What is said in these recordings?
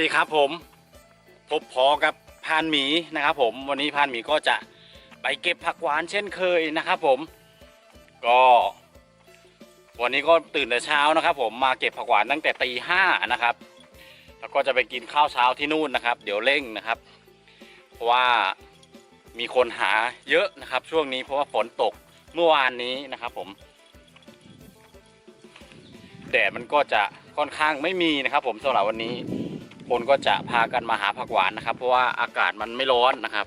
วัสดีครับผมพบพอกับพานหมีนะครับ ผมวันนี้พานหมีก็จะไปเก็บผักหวานเช่นเคยนะครับ ผม ก็ วันนี้ก็ตื่นแต่เช้านะครับ ผมมาเก็บผักหวานตั้งแต่ตีห้านะครับ แล้วก็จะไปกินข้าวเช้าที่นู่นนะครับ เดี๋ยวเร่งนะครับ เพราะว่ามีคนหาเยอะนะครับ ช่วงนี้เพราะว่าฝนตกเมื่อวานนี้นะครับ ผมแดดมันก็จะค่อนข้างไม่มีนะครับ ผมสำหรับวันนี้ คนก็จะพากันมาหาผักหวานนะครับ เพราะว่าอากาศมันไม่ร้อนนะครับ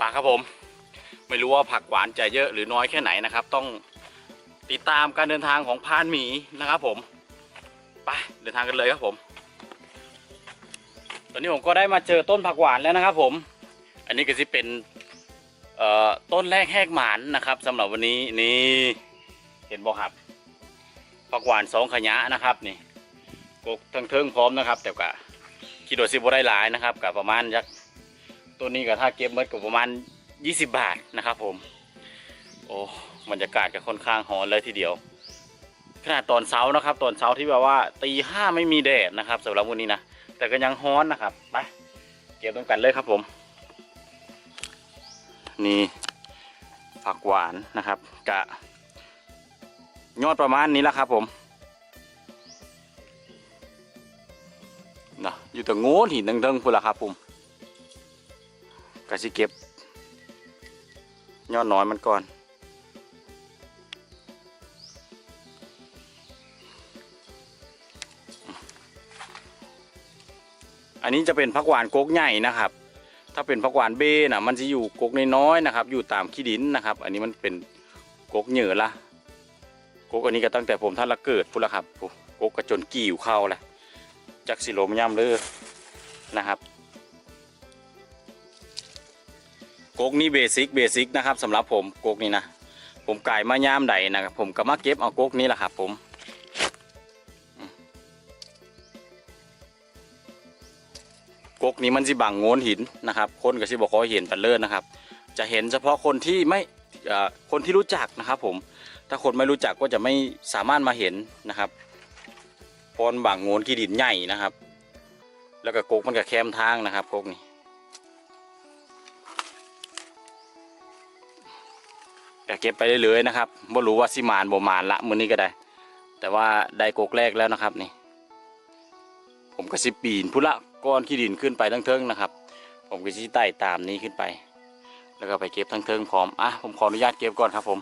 ปาครับผม ไม่รู้ว่าผักหวานจะเยอะหรือน้อยแค่ไหนนะครับ ต้องติดตามการเดินทางของพานหมีนะครับ ผมไปเดินทางกันเลยครับผม ตอนนี้ผมก็ได้มาเจอต้นผักหวานแล้วนะครับ ผม อันนี้ก็จะเป็นต้นแรกแหกหมานนะครับสำหรับวันนี้นี่เห็นบ่ครับผักหวานสองขยะนะครับนี่ กกทั้งเทิงพร้อมนะครับ แต่ก็คิดว่าสิบ่ได้หลายนะครับกับประมาณยักตัวนี้ก็ถ้าเก็บเมดก็ประมาณ 20 บาทนะครับ ผม โอ้บรรยากาศก็ค่อนข้างหอนเลยทีเดียวขนาดตอนเช้านะครับ ตอนเช้าที่แบบว่าตีห้าไม่มีแดดนะครับสำหรับวันนี้นะแต่ก็ยังฮ้อนนะครับไปเก็บต้นกันเลยครับผม นี่ผักหวานนะครับกะยอดประมาณนี้แหละครับผม อยู่แต่โง่หินเทิงๆพุ่นละครับผมก็สิเก็บยอดน้อยมันก่อนอันนี้จะเป็นผักหวานกกใหญ่นะครับ ถ้าเป็นผักหวานเบนะมันจะอยู่กกน้อยๆนะครับ อยู่ตามขี้ดินนะครับ อันนี้มันเป็นกกเหนือละกกอันนี้ก็ตั้งแต่ผมท่านละเกิดพุ่นละครับโกกกระจนกิ่วเข้าแหละ จักสิโลมย่ำเลยนะครับกกนี้เบสิกเบสิกนะครับสำหรับผมกกนี้นะผมไกายมาย่ามใดนะครับผมก็มาเก็บเอากกนี้แหละครับผมกกนี้มันสิบังโงนหินนะครับ คนก็สิบอกขอเห็นปันเลิศนะครับ จะเห็นเฉพาะคนที่ไม่คนที่รู้จักนะครับผมถ้าคนไม่รู้จักก็จะไม่สามารถมาเห็นนะครับ ราะมันบางโงนขี้ดินใหญ่นะครับ แล้วก็กกมันก็แคมทางนะครับกกนี่ก็เก็บไปเรื่อยๆนะครับบ่รู้ว่าสิมานบ่มานละมื้อนี้ก็ได้ แต่ว่าได้กกแรกแล้วนะครับนี่ ผมก็สิปีนพุละก้อนขี้ดินขึ้นไปทั้งเทิงนะครับ ผมก็สิไต่ตามนี้ขึ้นไป แล้วก็ไปเก็บทั้งเทิงพร้อมอะผมขออนุญาตเก็บก่อนครับผม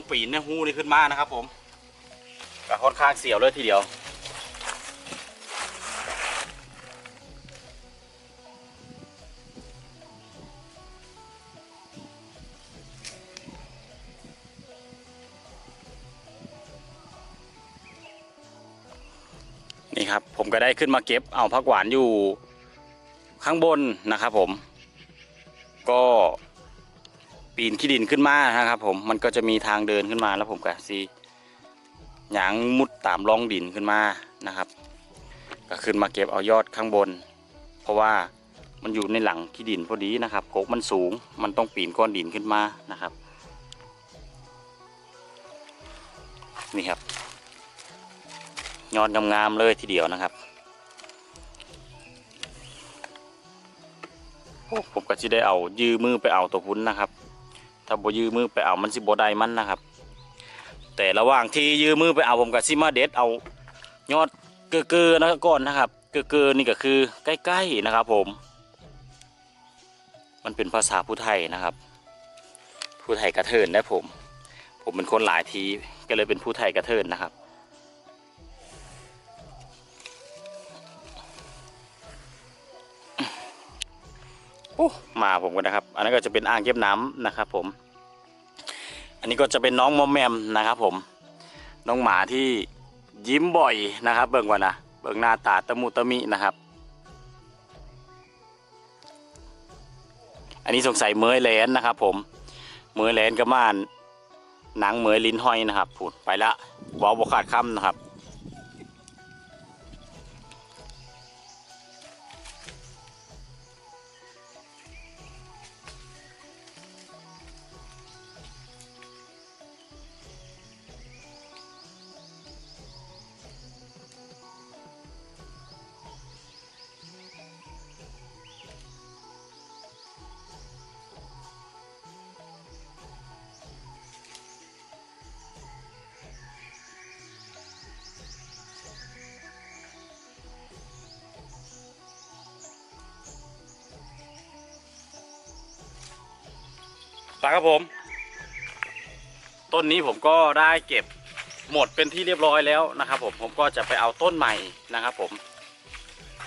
ต้องปีนเนี่ยหูนี่ขึ้นมานะครับ ผมก็ค่อนข้างเสียวเลยทีเดียวนี่ครับผมก็ได้ขึ้นมาเก็บเอาผักหวานอยู่ข้างบนนะครับผม ก็ ปีนขี้ดินขึ้นมานะครับผมมันก็จะมีทางเดินขึ้นมาแล้วผมก็ซีหยางมุดตามร่องดินขึ้นมานะครับ ก็ขึ้นมาเก็บเอายอดข้างบน เพราะว่ามันอยู่ในหลังขี้ดินพอดีนะครับโกกมันสูงมันต้องปีนก้อนดินขึ้นมานะครับนี่ครับยอดงามๆเลยทีเดียวนะครับโอ้ผมก็จะได้เอายื้อมือไปเอาตัวพุ้นนะครับ ถ้าบ่ยื้อมือไปเอามันสิบ่ได้มันนะครับ แต่ระหว่างที่ยื้อมือไปเอาผมกับซิมาเด็ดเอายอดเกลือๆนะก่อนนะครับ เกลือๆนี่ก็คือใกล้ๆนะครับ ผม มันเป็นภาษาผู้ไทยนะครับ ผู้ไทยกระเทินนะผม ผมเป็นคนหลายทีก็เลยเป็นผู้ไทยกระเทินนะครับ อ้มาผมกันนะครับ อันนั้นก็จะเป็นอ่างเก็บน้ำนะครับ ผม อันนี้ก็จะเป็นน้องมอมแมมนะครับ ผม น้องหมาที่ยิ้มบ่อยนะครับ เบิ่งก่อนนะเบิ่งหน้าตาตะมุตะมินะครับ อันนี้สงสัยเมยแลนนะครับ ผมเมยแลนก็ม่านหนังเมยลิ้นห้อยนะครับพูดไปละเว้าบขาดคำนะครับ ปครับผม ต้นนี้ผมก็ได้เก็บหมดเป็นที่เรียบร้อยแล้วนะครับ ผมผมก็จะไปเอาต้นใหม่นะครับ ผม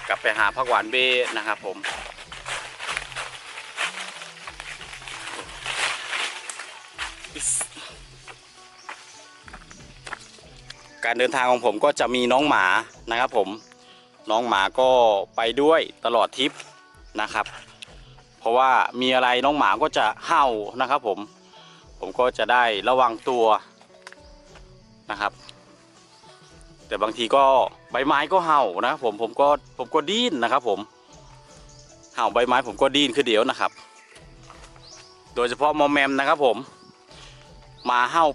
กลับไปหาผักหวานเบนะครับ ผมการเดินทางของผมก็จะมีน้องหมานะครับ ผมน้องหมาก็ไปด้วยตลอดทริปนะครับ เพราะว่ามีอะไรน้องหมาก็จะเห่านะครับ ผม ผมก็จะได้ระวังตัวนะครับ แต่บางทีก็ใบไม้ก็เห่านะครับผมผมก็ผมก็ดิ้นนะครับ ผมเห่าใบไม้ผมก็ดิ้นคือเดี๋ยวนะครับ โดยเฉพาะมอมแมมนะครับ ผม มาเห่า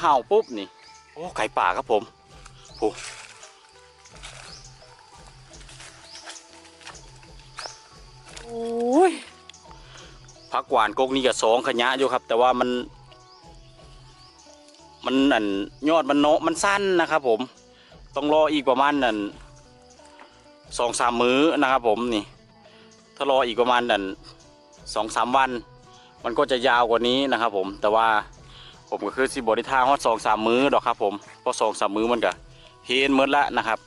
เห่าปุ๊บนี่ โอ้ไก่ป่าครับผมโอ้โอ้ย ผักหวานกกนี่กับสองขยะอยู่ครับ แต่ว่ามัน มันอันยอดมันโนะมันสั้นนะครับ ผม ต้องรออีกประมาณนั่นสองสามมื้อนะครับ ผมนี่ ถ้ารออีกประมาณนั่นสองสามวัน มันก็จะยาวกว่านี้นะครับ ผม แต่ว่าผมก็คือสิบริท่าฮอดสองสามมื้อดอกครับ ผมเพราะสองสามมื้อมันก็เฮนหมดละนะครับ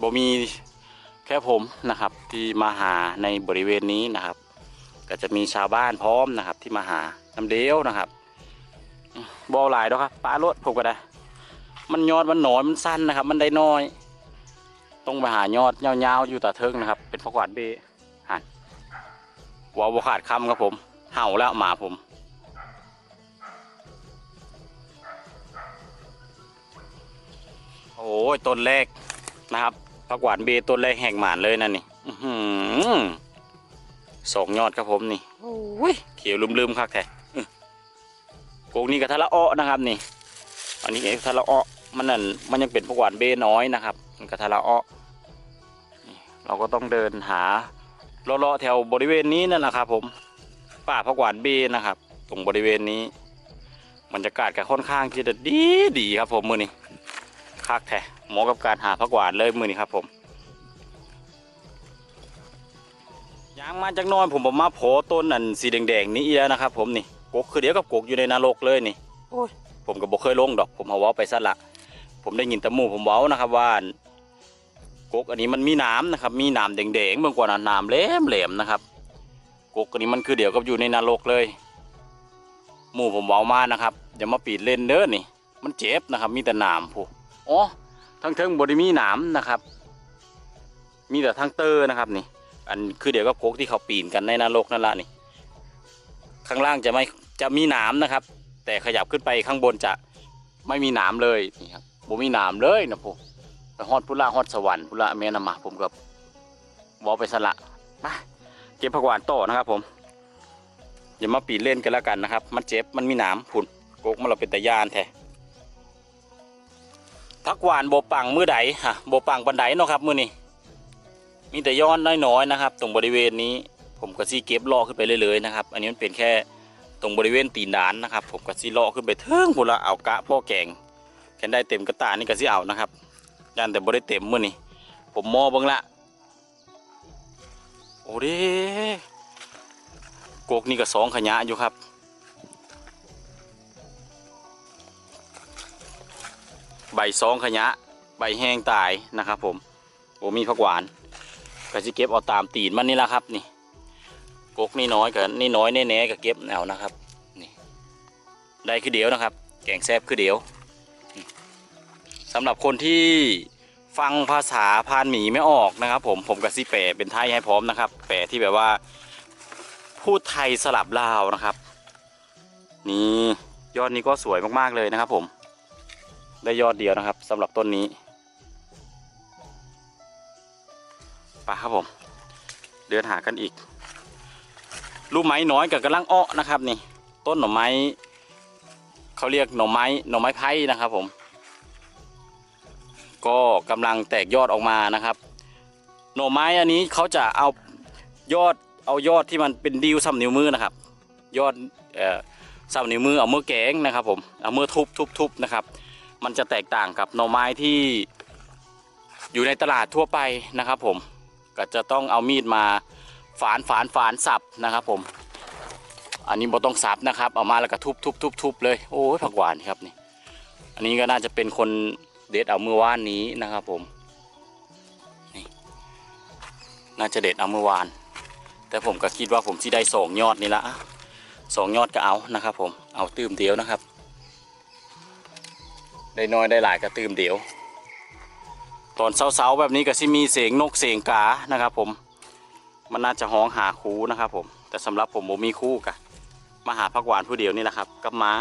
บ่มีแค่ผมนะครับที่มาหาในบริเวณนี้นะครับ ก็จะมีชาวบ้านพร้อมนะครับ ที่มาหาน้ำเดียวนะครับบอหลายดอกครับปลารถผมก็ได้ มันยอดมันหนอนมันสั้นนะครับ มันได้น้อย ต้องไปหายอดยาวๆอยู่ตาเทิงนะครับ เป็นผักหวานเบหันวาวขาดคำครับผม เห่าแล้วหมาผมโอ้ยต้นแรกนะครับผักหวานเบต้นแรกแห่งหมานเลยนั่นนี่อื้อ สองยอดครับผมนี่โอ้ยเขียวลืมๆครับแท้อื้อโกงนี่กับทะละอ้อนะครับนี่ อันนี้เองทะละอ้อมันนั่นมันยังเป็นผักหวานเบน้อยนะครับมันกับทะละอ้อนี่เราก็ต้องเดินหาเลาะๆแถวบริเวณนี้นั่นแหละครับผมป่าผักหวานเบนะครับ ตรงบริเวณนี้บรรยากาศก็ค่อนข้างที่จะดีดีครับผมมือนี้คักแท้เหมาะกับการหาผักหวานเลยมือนี้ครับผม ยางมาจากหน้อยผมผมมาโผล่ต้นอันสีแดงๆนี้อีแล้วนะครับ ผมนี่กกคือเดียวกับกกอยู่ในนรกเลยนี่โอ้ยผมก็บอกเคยลงดอก ผมเอาเว้าไปซะละผมได้ยินแตะมูผมเว้านะครับว่ากกอันนี้มันมีหน้ำนะครับ มีหน้ำแดงๆเมื่อก่อนนะหน้ำแหลมๆนะครับกกอันนี้มันคือเดียวกับอยู่ในนรกเลย หมู่ผมเว้ามานะครับอย่ามาปีดเล่นเด้อนี่ มันเจ็บนะครับ มีแต่หนามผู้อ๋อทั้งเทิงบริมีหนามนะครับ มีแต่ทั้งเตอร์นะครับนี่ อันคือเดี๋ยวก็โกกที่เขาปีนกันในนรกนั่นละนี่ ข้างล่างจะไม่จะมีหนามนะครับ แต่ขยับขึ้นไปข้างบนจะไม่มีหนามเลยนี่ครับผมมีหนามเลยนะผมไปฮอดพุละฮอดสวรรค์พุละแม่นำมาผมกับวอไปสละมาเก็บผักหวานต่อนะครับ ผมอย่ามาปีนเล่นกันแล้วกันนะครับ มันเจ็บมันมีหนามผุนโกกมันเราเป็นตะยานแท้ผักหวานโบปังมือใดฮะโบปังบันไดเนาะครับมือนี้ มีแต่ย้อนน้อยๆนะครับ ตรงบริเวณนี้ผมก็ซีเก็บล่อขึ้นไปเรื่อยๆนะครับ อันนี้มันเป็นแค่ตรงบริเวณตีนดานนะครับ ผมก็ซีล่อขึ้นไปเทิงพุ่นละเอากะพ่อแกงแค่ได้เต็มกระตานี่ก็ซีเอานะครับยันแต่บ่ได้เต็มมื้อนี้ผมมอบิ่งละโอ้เด้กกนี่ก็สองขยะอยู่ครับใบสองขยะ ใบแห้งตายนะครับผมโอ้มีผักหวาน ก็จะเก็บเอาตามตีนมันนี่ละครับนี่กกนี่น้อยกับนี่น้อยแน่ๆกับเก็บแนวนะครับนี่ได้คือเดียวนะครับ แกงแซบคือเดียวสำหรับคนที่ฟังภาษาพานหมีไม่ออกนะครับ ผมผมกับซีแปลเป็นไทยให้พร้อมนะครับ แปลที่แบบว่า พูดไทยสลับลาวนะครับ นี่ยอดนี้ก็สวยมากๆเลยนะครับ ผม ได้ยอดเดียวนะครับสำหรับต้นนี้ ไปครับผม เดินหากันอีก ลูกไม้น้อยกับกำลังอ้อนะครับนี่ ต้นหน่อไม้เขาเรียกหน่อไม้หน่อไม้ไผ่นะครับผม ก็กำลังแตกยอดออกมานะครับ หน่อไม้อันนี้เขาจะเอายอดเอายอดที่มันเป็นดิวซ้ำนิ้วมือนะครับ ยอดเอ่อซ้ำนิ้วมือเอามือแกงนะครับผมเอามือทุบทุบทุบนะครับ มันจะแตกต่างกับหน่อไม้ที่อยู่ในตลาดทั่วไปนะครับผม ก็จะต้องเอามีดมาฝานฝานฝานสับนะครับผม อันนี้บ่ต้องสับนะครับเอามาแล้วก็ทุบทุบทุบทุบเลยโอ้ยผักหวานครับนี่อันนี้ก็น่าจะเป็นคนเด็ดเอาเมื่อวานนี้นะครับผมนี่น่าจะเด็ดเอาเมื่อวาน แต่ผมก็คิดว่าผมที่ได้สองยอดนี่ละสองยอดก็เอานะครับผมเอาตื้มเดียวนะครับ ได้น้อยได้หลายก็ตื้มเดียว ตอนเช้าๆแบบนี้ก็สิมีเสียงนกเสียงกานะครับผมมันน่าจะห้องหาคูนะครับผม แต่สำหรับผมผมมีคู่กะมาหาพักหวานผู้เดียวนี่แหละครับ กับม้า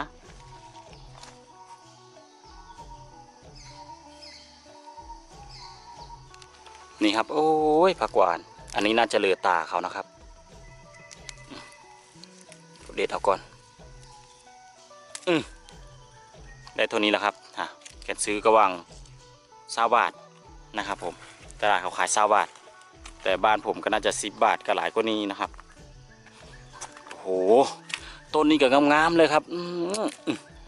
นี่ครับ โอ้ยผักหวาน อันนี้น่าจะเลือตาเขานะครับ เด็ดเอาก่อน อืมได้เท่านี้แหละครับฮะแกนซื้อก็วางซาบาท นะครับผมตลาดเขาขายซาบาท แต่บ้านผมก็น่าจะสิบบาทก็หลายกว่านี้นะครับโอ้โหต้นนี้ก็งามๆเลยครับ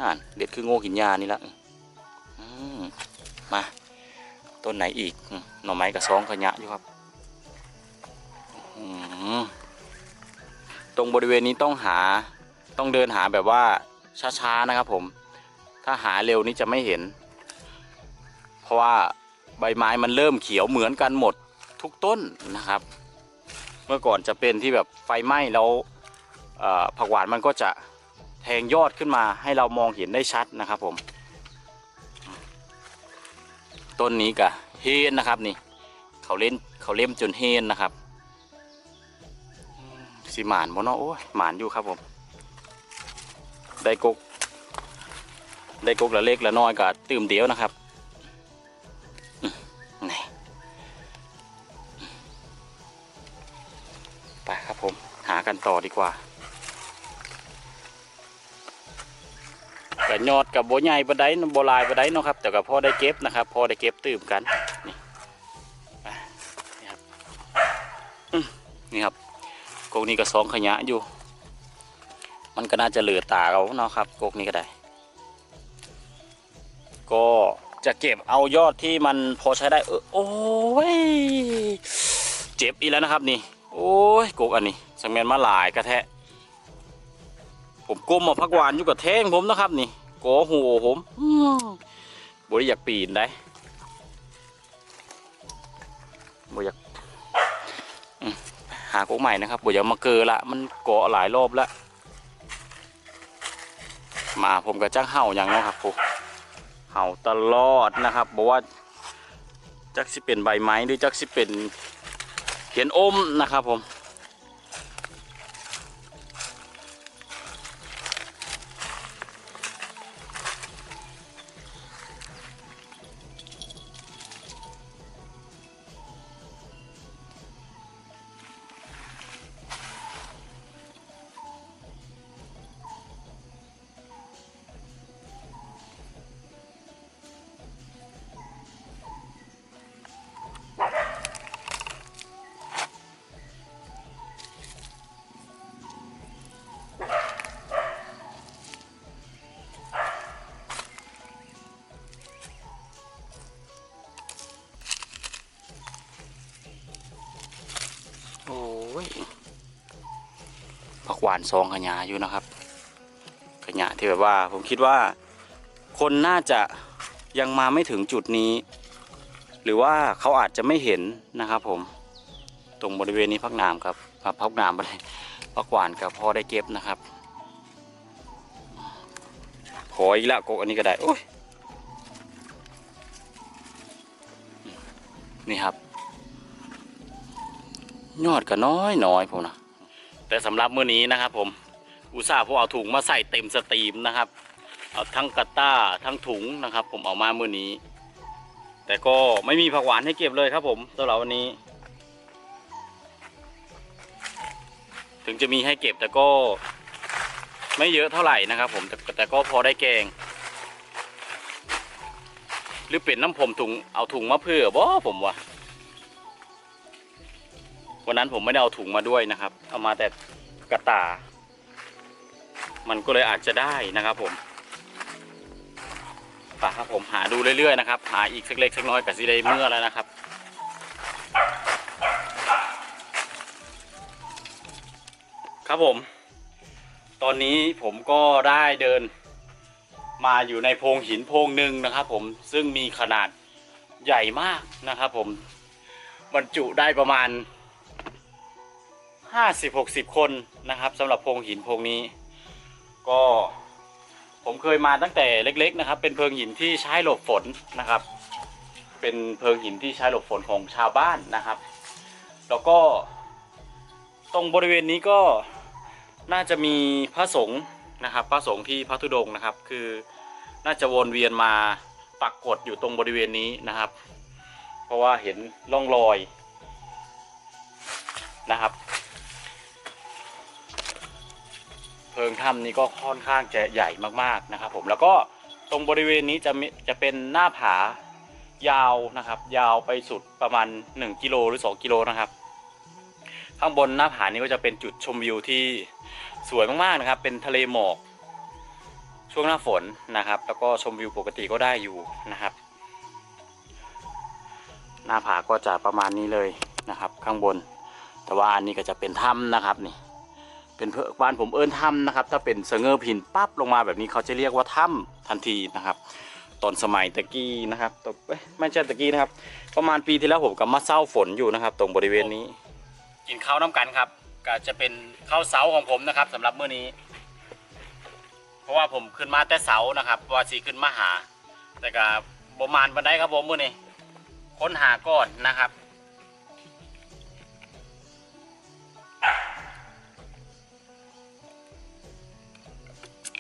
อ่านเด็ดคือโง่กินยานี่ละมาต้นไหนอีกหน่อไม้กับซองขยะอยู่ครับตรงบริเวณนี้ต้องหาต้องเดินหาแบบว่าช้าๆนะครับผม ถ้าหาเร็วนี้จะไม่เห็น เพราะว่า ใบไม้มันเริ่มเขียวเหมือนกันหมดทุกต้นนะครับ เมื่อก่อนจะเป็นที่แบบไฟไหม้แล้วเอ่อผักหวานมันก็จะแทงยอดขึ้นมาให้เรามองเห็นได้ชัดนะครับผม ต้นนี้กะเฮนนะครับนี่ เขาเล่นเขาเล่มจนเฮนนะครับสีหมานบ่เนาะโอ้ยหมานอยู่ครับผม ได้กกได้กกละเล็กละน้อยก็ตื่มเดียวนะครับ ต่อดีกว่ากับยอดกับโบใหญ่บไดโบลายบไดเนาะครับ แต่ก็พอได้เก็บนะครับพอได้เก็บตื่มกันนี่นี่ครับนี่ครับกกนี้ก็สองขยะอยู่ มันก็น่าจะเหลือตาเราเนาะครับกกนี้ก็ได้ ก็จะเก็บเอายอดที่มันพอใช้ได้เออโอ้ย เจ็บอีกแล้วนะครับนี่ โอ้ยกกอันนี้ สังเมนมาหลายกระแทะ ผมก้มมาพักหวานอยู่กับแท่งผมนะครับ นี่กอหัวผมบริอยากปีนได้บริอยากหากกใหม่นะครับบริอยากมาเกอละมันเกาะหลายรอบแล้วมาผมก็จ้างเห่าอย่างนะครับผมเห่าตลอดนะครับบอกว่าจักสิเป็นใบไม้หรือจักสิเป็นเขียนอมนะครับผม ยผักหวานซองขยะอยู่นะครับ ขยะที่แบบว่าผมคิดว่า คนน่าจะยังมาไม่ถึงจุดนี้ หรือว่าเขาอาจจะไม่เห็นนะครับ ผม ตรงบริเวณนี้พักน้ำครับผักพักงามไปเลยผักหวานกับพอได้เก็บนะครับขออีกแล้วกกอันนี้ก็ได้โอ้ยนี่ครับ ยอดก็น้อยน้อยผมนะแต่สำหรับมื้อนี้นะครับ ผมอุตส่าห์ผมเอาถุงมาใส่เต็มสตรีมนะครับ เอาทั้งกระต้าทั้งถุงนะครับ ผมเอามามื้อนี้ แต่ก็ไม่มีผักหวานให้เก็บเลยครับผมสำหรับวันนี้ ถึงจะมีให้เก็บแต่ก็ไม่เยอะเท่าไหร่นะครับ ผมแต่แต่ก็พอได้แกง หรือเป็นน้ำผมถุงเอาถุงมาเพื่อบ่ผมว่า วันนั้นผมไม่ได้เอาถุงมาด้วยนะครับ เอามาแต่กระตา มันก็เลยอาจจะได้นะครับผมป่ะครับผมหาดูเรื่อยๆนะครับ หาอีกสักเล็กสักน้อยกับซีได้เมื่อแล้วนะครับครับผม ตอนนี้ผมก็ได้เดินมาอยู่ในโพรงหินโพรงหนึ่งนะครับ ผมซึ่งมีขนาดใหญ่มากนะครับ ผมบรรจุได้ประมาณ ห้าสิบหกสิบคนนะครับสำหรับโพรงหินโพรงนี้ ก็ผมเคยมาตั้งแต่เล็ก ๆ นะครับ เป็นเพิงหินที่ใช้หลบฝนนะครับ เป็นเพิงหินที่ใช้หลบฝนของชาวบ้านนะครับ แล้วก็ตรงบริเวณนี้ก็น่าจะมีพระสงฆ์นะครับพระสงฆ์ที่พระธุดงค์นะครับ คือน่าจะวนเวียนมาปักกฏอยู่ตรงบริเวณนี้นะครับ เพราะว่าเห็นร่องรอยนะครับ เพิงถ้ำนี้ก็ค่อนข้างจะใหญ่มากๆนะครับ ผมแล้วก็ตรงบริเวณนี้จะมีจะเป็นหน้าผายาวนะครับ ยาวไปสุดประมาณ 1 กิโลหรือ 2 กิโลนะครับ ข้างบนหน้าผานี้ก็จะเป็นจุดชมวิวที่สวยมากๆนะครับ เป็นทะเลหมอกช่วงหน้าฝนนะครับ แล้วก็ชมวิวปกติก็ได้อยู่นะครับ หน้าผาก็จะประมาณนี้เลยนะครับ ข้างบน แต่ว่าอันนี้ก็จะเป็นถ้ำนะครับนี่ เป็นเพื่อบ้านผมเอิ้นถ้ำนะครับ ถ้าเป็นเสงอผินปั๊บลงมาแบบนี้เขาจะเรียกว่าถ้ำทันทีนะครับ ตอนสมัยตะกี้นะครับตอนเอ้ยไม่ใช่ตะกี้นะครับ ประมาณปีที่แล้วผมก็มาเศร้าฝนอยู่นะครับ ตรงบริเวณนี้ กินข้าวน้ำกันครับ ก็จะเป็นข้าวเสาของผมนะครับสำหรับมื้อนี้ เพราะว่าผมขึ้นมาแต่เสานะครับว่าสีขึ้นมาหา แต่ก็ประมาณบันไดครับผมมื้อนี้ค้นหาก่อนนะครับ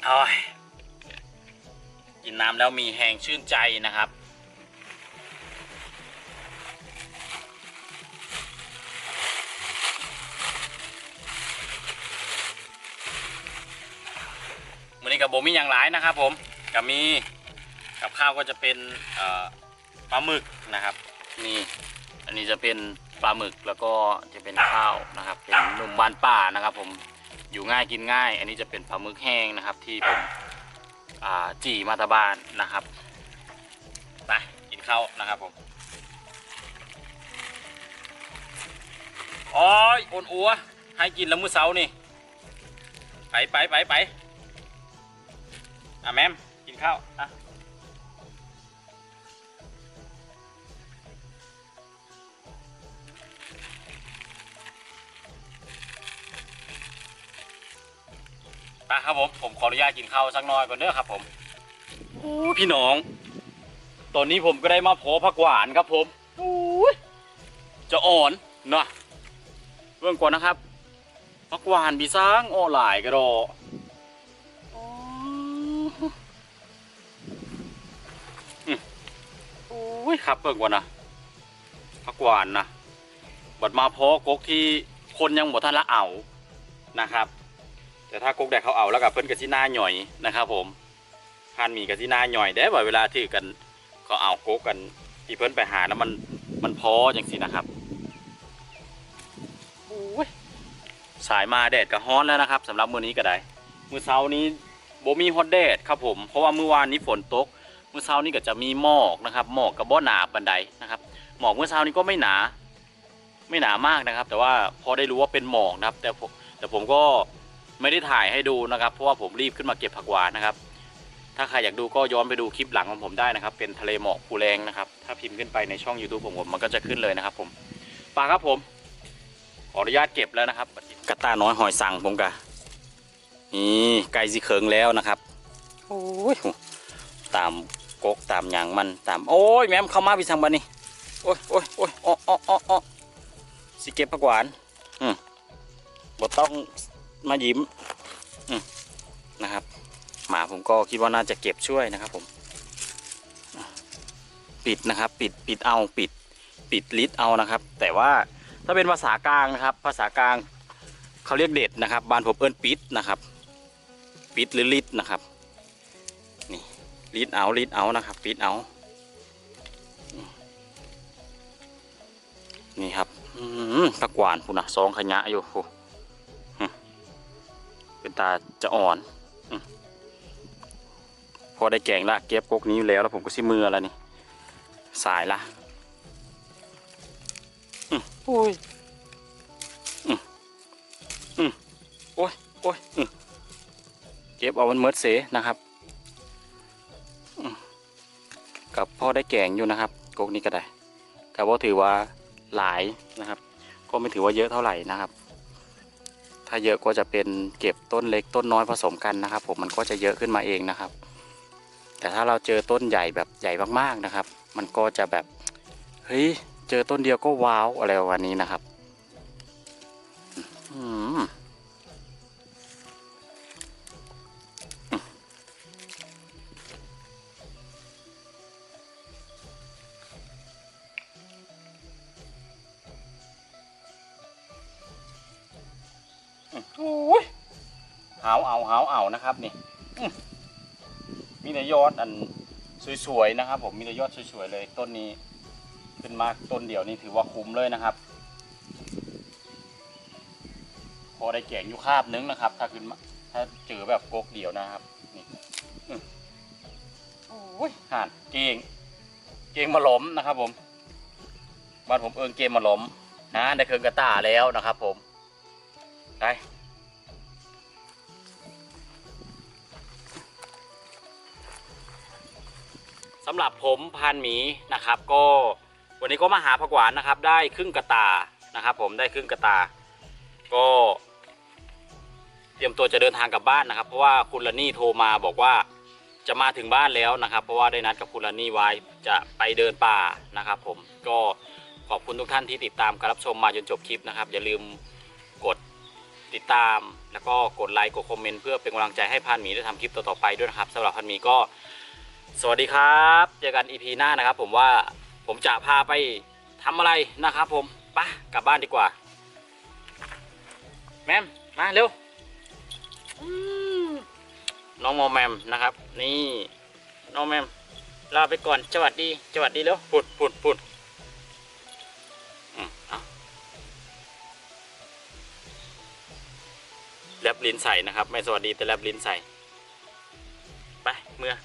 โอ้ยกินน้ำแล้วมีแหงชื่นใจนะครับ วันนี้กับโบมีอย่างหลายนะครับผมกับมีกับข้าวก็จะเป็นปลาหมึกนะครับนี่อันนี้จะเป็นปลาหมึกแล้วก็จะเป็นข้าวนะครับ เป็นหนุ่มบ้านป่านะครับผม อยู่ง่ายกินง่าย อันนี้จะเป็นปลาหมึกแห้งนะครับ ที่ผมจี่มาตาบานนะครับไปกินข้าวนะครับผมอ๋อยโอนอัวให้กินแล้วมื้อเช้านี่ ไปไปไปไปอะแมมกินข้าวอะ ไปครับผมผมขออนุญาตกินข้าวสักหน่อยก่อนเด้อครับ ผมโอ้พี่น้อง ตอนนี้ผมก็ได้มาโผผักหวานครับ ผมโอ้ยจะอ่อนเนาะเรื่องก่อนนะครับผักหวานบีซ้างอ้อหลายกระโดอโอ้ยครับเบิ่งก่อนนะผักหวานนะบัดมาเพอกกที่คนยังบ่ทันละเอานะครับ แต่ถ้ากกแดกเขาเอาแล้วกับเพิ่นกับที่หน้าหน่อยนะครับ ผมพันมีกับที่หน้าหน่อยได้บ่เวลาที่กันเขาเอากกกันที่เพิ่นไปหาแล้วมันมันพอจังสินะครับโอ้ยสายมาแดดก็ฮ้อนแล้วนะครับสำหรับมื้อนี้ก็ได้มื้อเช้านี้บ่มีฮอตแดดครับผมเพราะว่าเมื่อวานนี้ฝนตกเมื่อเช้านี้ก็จะมีหมอกนะครับ หมอกกับบ่หนาปันใดนะครับ หมอกเมื่อเช้านี้ก็ไม่หนา ไม่หนามากนะครับ แต่ว่าพอได้รู้ว่าเป็นหมอกนะครับ แต่ผมแต่ผมก็ ไม่ได้ถ่ายให้ดูนะครับ เพราะว่าผมรีบขึ้นมาเก็บผักหวานนะครับ ถ้าใครอยากดูก็ย้อนไปดูคลิปหลังของผมได้นะครับ เป็นทะเลหมอกภูแรงนะครับ ถ้าพิมพ์ขึ้นไปในช่อง YouTube ผมผมมันก็จะขึ้นเลยนะครับผมปาครับผม ขออนุญาตเก็บแล้วนะครับกระต้าน้อยหอยสังผมกะนี่ไก่สิเคิงแล้วนะครับโอ้ยตามกกตามหยางมันตาม โอ้ยแม่มเข้ามาพี่สังบันนี่โอ้ยโอ้ยโอ้ยอ้ออ้ออ้ออ้อสิเก็บผักหวานอืมบ่ต้อง มายิ้มนะครับ หมาผมก็คิดว่าน่าจะเก็บช่วยนะครับ ผม ปิดนะครับ ปิดปิดเอาปิด ปิดลิดเอานะครับ แต่ว่าถ้าเป็นภาษากลางนะครับ ภาษากลางเขาเรียกเด็ดนะครับบ้านผมเอิ้นปิดนะครับ ปิดหรือลิดนะครับนี่ลิดเอาลิดเอานะครับ ปิดเอานี่ครับอืมตะกวานพุ่นะซองขยะอยู่โหอืม เป็นตาจะอ่อนอืมพอได้แกงละเก็บกกนี้อยู่แล้วแล้วผมก็ซิมือแล้วนี่ สายละอืมโอ้ยอืมอืมโอ้ยโอ้ยอืมเก็บเอามันเมิดเสนะครับอืมกับพ่อได้แกงอยู่นะครับกกนี้ก็ได้แต่ว่าถือว่าหลายนะครับ ก็ไม่ถือว่าเยอะเท่าไหร่นะครับ ถ้าเยอะก็จะเป็นเก็บต้นเล็กต้นน้อยผสมกันนะครับ ผมมันก็จะเยอะขึ้นมาเองนะครับ แต่ถ้าเราเจอต้นใหญ่แบบใหญ่มากๆนะครับ มันก็จะแบบเฮ้ยเจอต้นเดียวก็ว้าวอะไรวันนี้นะครับ อืม นะครับนี่อืมมีแต่ยอดอันสวยๆนะครับ ผมมีแต่ยอดสวยๆเลยต้นนี้ขึ้นมาต้นเดียวนี่ถือว่าคุ้มเลยนะครับ พอได้แกงอยู่คาบนึงนะครับ ถ้าขึ้นมาถ้าเจอแบบกกเดียวนะครับนี่อื้อโอ้ยห่านเก่งเก่งมาหล้มนะครับ ผมบ้านผมเอิงเกมมาหล้มนะได้เครื่องกระตาแล้วนะครับ ผมไปำหรับผมพันหมีนะครับ ก็วันนี้ก็มาหาผักหวานนะครับ ได้ครึ่งกระตานะครับ ผมได้ครึ่งกระตา ก็เตรียมตัวจะเดินทางกลับบ้านนะครับ เพราะว่าคุณลานี่โทรมาบอกว่าจะมาถึงบ้านแล้วนะครับ เพราะว่าได้นัดกับคุณลานี่ไว้จะไปเดินป่านะครับ ผมก็ขอบคุณทุกท่านที่ติดตามการรับชมมาจนจบคลิปนะครับ อย่าลืมกดติดตาม แล้วก็กดไลค์กดคอมเมนต์เพื่อเป็นกำลังใจให้พันหมีได้ทำคลิปต่อๆไปด้วยนะครับสำหรับพันหมีก็ สวัสดีครับเจอกันอีพีหน้านะครับ ผมว่าผมจะพาไปทำอะไรนะครับ ผมปะกลับบ้านดีกว่า แมมมาเร็วน้องโมแมมนะครับ นี่น้องแมมลาไปก่อนสวัสดีสวัสดีเร็วปุดปุดปุดแลบลิ้นใส่นะครับ ไม่สวัสดีแต่แลบลิ้นใส่ ไปเมื่อ